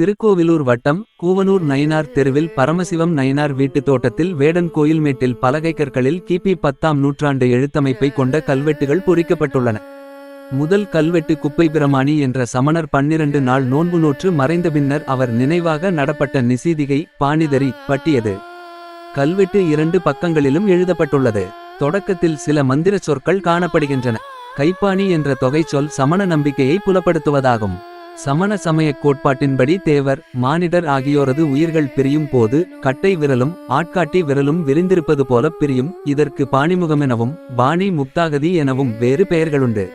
திருக்கோவிலூர் வட்டம் கூவனூர் நயினார் தெருவில் பரமசிவம் நயினார் வீட்டுத் தோட்டத்தில் வேடன் கோயில்மேட்டில் பலகை கற்களில் கிபி பத்தாம் நூற்றாண்டு எழுத்தமைப்பை கொண்ட கல்வெட்டுகள் பொறிக்கப்பட்டுள்ளன. முதல் கல்வெட்டு குப்பை பிரமாணி என்ற சமணர் பன்னிரண்டு நாள் நோன்பு நோற்று மறைந்த பின்னர் அவர் நினைவாக நடப்பட்ட நிசீதிகை பாணிதரி பட்டியது கல்வெட்டு இரண்டு பக்கங்களிலும் எழுதப்பட்டுள்ளது. தொடக்கத்தில் சில மந்திரச் சொற்கள் காணப்படுகின்றன. கைப்பாணி என்ற தொகைச்சொல் சமண நம்பிக்கையை புலப்படுத்துவதாகும். சமண சமயக் கோட்பாட்டின்படி தேவர் மானிடர் ஆகியோரது உயிர்கள் பிரியும் போது கட்டை விரலும் ஆட்காட்டி விரலும் விரிந்திருப்பது போலப் பிரியும். இதற்கு பாணிமுகமெனவும் பாணி முக்தாகதி எனவும் வேறு பெயர்களுண்டு.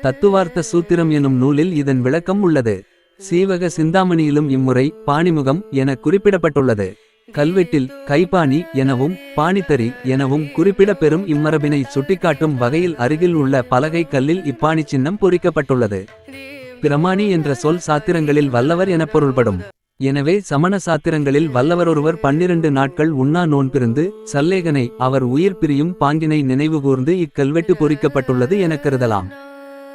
தத்துவார்த்த சூத்திரம் எனும் நூலில் இதன் விளக்கம் உள்ளது. சீவக சிந்தாமணியிலும் இம்முறை பாணிமுகம் என குறிப்பிடப்பட்டுள்ளது. கல்வெட்டில் கைபாணி எனவும் பாணித்தறி எனவும் குறிப்பிடப்பெறும் இம்மரபினை சுட்டிக்காட்டும் வகையில் அருகில் உள்ள பலகை கல்லில் இப்பாணி சின்னம் பொறிக்கப்பட்டுள்ளது. பிரமாணி என்ற சொல் சாத்திரங்களில் வல்லவர் எனப் பொருள்படும். எனவே சமண சாத்திரங்களில் வல்லவரொருவர் பன்னிரண்டு நாட்கள் உண்ணா நோன்பிருந்து சல்லேகனை அவர் உயிர் பிரியும் பாங்கினை நினைவுகூர்ந்து இக்கல்வெட்டு பொறிக்கப்பட்டுள்ளது எனக் கருதலாம்.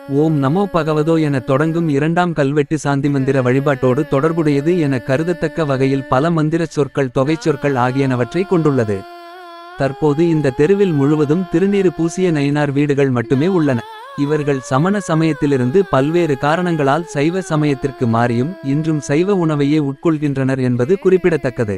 ஓம் நமோ பகவதோ என தொடங்கும் இரண்டாம் கல்வெட்டு சாந்தி மந்திர வழிபாட்டோடு தொடர்புடையது என கருதத்தக்க வகையில் பல மந்திரச் சொற்கள் தொகைச்சொற்கள் ஆகியனவற்றை கொண்டுள்ளது. தற்போது இந்த தெருவில் முழுவதும் திருநீறு பூசிய நயினார் வீடுகள் மட்டுமே உள்ளன. இவர்கள் சமண சமயத்திலிருந்து பல்வேறு காரணங்களால் சைவ சமயத்திற்கு மாறியும் இன்றும் சைவ உணவையே உட்கொள்கின்றனர் என்பது குறிப்பிடத்தக்கது.